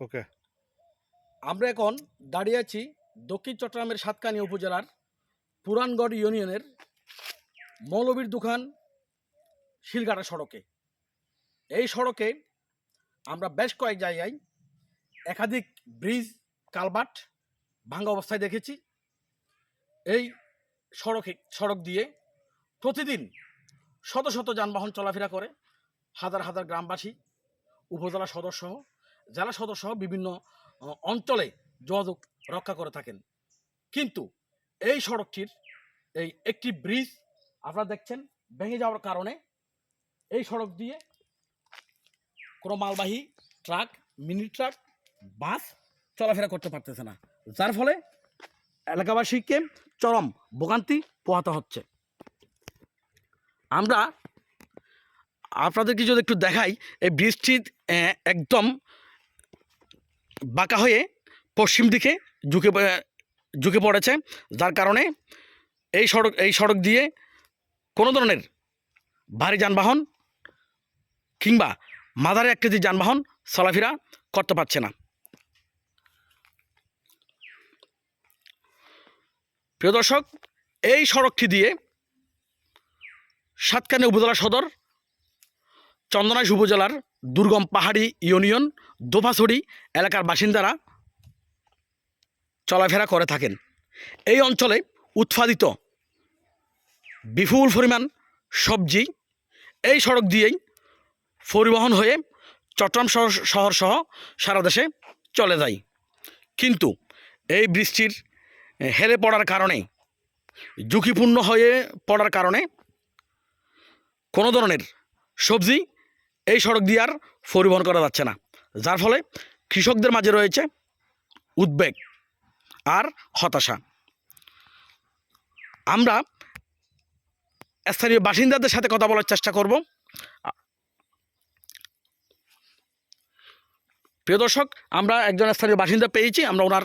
ওকে। আমরা এখন দাঁড়িয়ে আছি দক্ষিণ চট্টগ্রামের সাতকানিয়া উপজেলার পুরানগড় ইউনিয়নের মৌলবীর দোকান শিলঘাটা সড়কে। এই সড়কে আমরা বেশ কয়েক জায়গায় একাধিক ব্রিজ, কালবাট ভাঙ্গা অবস্থায় দেখেছি। এই সড়কে, সড়ক দিয়ে প্রতিদিন শত শত যানবাহন চলাফেরা করে হাজার হাজার গ্রামবাসী, উপজেলা সদস্য জেলা সদস্য বিভিন্ন অঞ্চলে যোগাযোগ রক্ষা করে থাকেন। কিন্তু এই সড়কটির এই একটি ব্রিজ আপনারা দেখছেন ভেঙে যাওয়ার কারণে এই সড়ক দিয়ে কোনো মালবাহী ট্রাক মিনি ট্রাক বাস চলাফেরা করতে পারতেছে না। যার ফলে এলাকাবাসীকে চরম ভোগান্তি পোহাতে হচ্ছে। আমরা আপনাদেরকে যদি একটু দেখাই এই আহ, একদম বাঁকা হয়ে পশ্চিম দিকে ঝুঁকে ঝুঁকে পড়েছে, যার কারণে এই সড়ক এই সড়ক দিয়ে কোনো ধরনের ভারী যানবাহন কিংবা মাদারে আকৃতি যানবাহন চলাফেরা করতে পারছে না। প্রিয় দর্শক, এই সড়কটি দিয়ে সাতকানি উপজেলা সদর, চন্দনাইশ উপজেলার দুর্গম পাহাড়ি ইউনিয়ন দোফাছড়ি এলাকার বাসিন্দারা চলাফেরা করে থাকেন। এই অঞ্চলে উৎপাদিত বিপুল পরিমাণ সবজি এই সড়ক দিয়েই পরিবহন হয়ে চট্টগ্রাম শহর সহ সারা দেশে চলে যায়। কিন্তু এই বৃষ্টির হেলে পড়ার কারণে, ঝুঁকিপূর্ণ হয়ে পড়ার কারণে কোনো ধরনের সবজি এই সড়ক দিয়ে আর পরিবহন করা যাচ্ছে না। যার ফলে কৃষকদের মাঝে রয়েছে উদ্বেগ আর হতাশা। আমরা স্থানীয় বাসিন্দাদের সাথে কথা বলার চেষ্টা করব। প্রিয় দর্শক, আমরা একজন স্থানীয় বাসিন্দা পেয়েছি, আমরা ওনার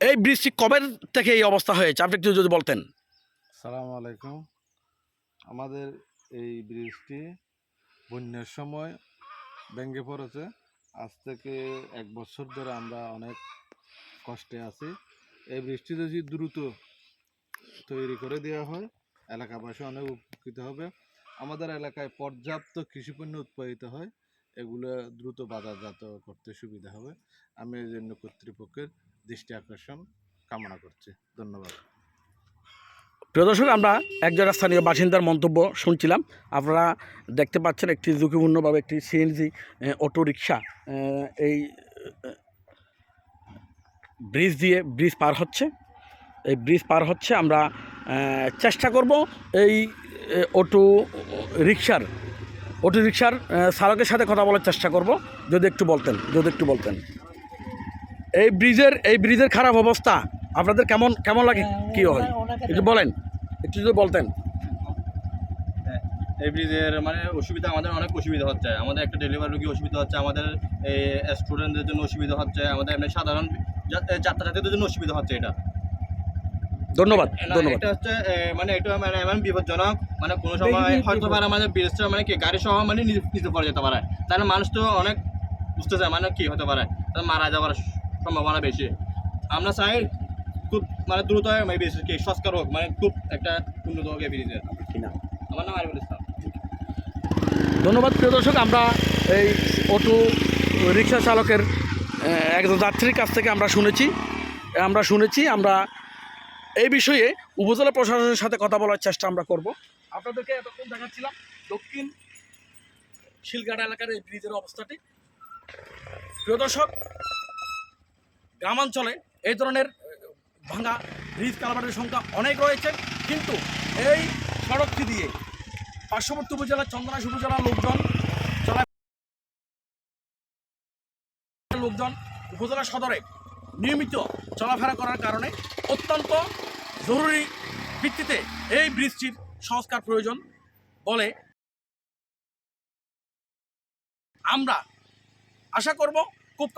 এই বৃষ্টি কবে থেকে এই অবস্থা হয়েছে? আপনি একটু যদি বলতেন। সালাম আলাইকুম। আমাদের এই ব্রিজটি বন্যার সময় ভেঙে পড়েছে। আজ থেকে এক বছর ধরে আমরা অনেক কষ্টে আছি। এই বৃষ্টি যদি দ্রুত তৈরি করে দেওয়া হয়, এলাকাবাসী অনেক উপকৃত হবে। আমাদের এলাকায় পর্যাপ্ত কৃষিপণ্য উৎপাদিত হয়, এগুলো দ্রুত বাজারজাত করতে সুবিধা হবে। আমি এই জন্য কর্তৃপক্ষের দৃষ্টি আকর্ষণ কামনা করছি। ধন্যবাদ। প্রিয় দর্শক, আমরা একজন স্থানীয় বাসিন্দার মন্তব্য শুনছিলাম। আপনারা দেখতে পাচ্ছেন একটি ঝুঁকিপূর্ণভাবে একটি সিএনজি অটো রিক্সা এই ব্রিজ দিয়ে ব্রিজ পার হচ্ছে। এই ব্রিজ পার হচ্ছে, আমরা চেষ্টা করব এই অটো রিক্সার অটো রিক্সার চালকের সাথে কথা বলার চেষ্টা করব। যদি একটু বলতেন, যদি একটু বলতেন। এই ব্রিজের এই ব্রিজের খারাপ অবস্থা আপনাদের কেমন কেমন লাগে? কি হয়? একটু বলেন। একটু যদি বলতেন। এই ব্রিজের মানে অসুবিধা আমাদের অনেক অসুবিধা হচ্ছে। আমাদের একটা ডেলিভারি রোগী অসুবিধা হচ্ছে আমাদের এই স্টুডেন্টদের জন্য অসুবিধা হচ্ছে আমাদের এমনি সাধারণ যা- এ, জন্য অসুবিধা হচ্ছে এটা। ধন্যবাদ না, ধন্যবাদ। এটা হচ্ছে মানে এটা মানে এমন বিপজ্জনক মানে কোনো সময় হয়তো পারে আমাদের ব্রিজটা মানে কি গাড়ি সহ মানে নিচে পড়ে যেতে পারে। তাহলে মানুষ তো অনেক বুঝতে চায় মানে কি হতে পারে? তাহলে মারা যাওয়ার সম্ভাবনা বেশি। আমরা চাই খুব মানে দ্রুত মানে কি সংস্কার হোক মানে খুব একটা উন্নত হোক এই ব্রিজের। আমার নাম আরিফুল ইসলাম। ধন্যবাদ প্রিয় দর্শক আমরা এই অটো রিক্সা চালকের একজন যাত্রীর কাছ থেকে আমরা শুনেছি আমরা শুনেছি আমরা এই বিষয়ে উপজেলা প্রশাসনের সাথে কথা বলার চেষ্টা আমরা করব। আপনাদেরকে এতক্ষণ দেখাচ্ছিলাম দক্ষিণ শিলগাড়া এলাকার এই ব্রিজের অবস্থাটি। প্রিয় দর্শক গ্রামাঞ্চলে এই ধরনের ভাঙা ব্রিজ কালভার্টের সংখ্যা অনেক রয়েছে। কিন্তু এই সড়কটি দিয়ে পার্শ্ববর্তী উপজেলার চন্দনাশ উপজেলার লোকজন লোকজন উপজেলা সদরে নিয়মিত চলাফেরা করার কারণে অত্যন্ত জরুরি ভিত্তিতে এই ব্রিজটির সংস্কার প্রয়োজন বলে আমরা আশা করব খুব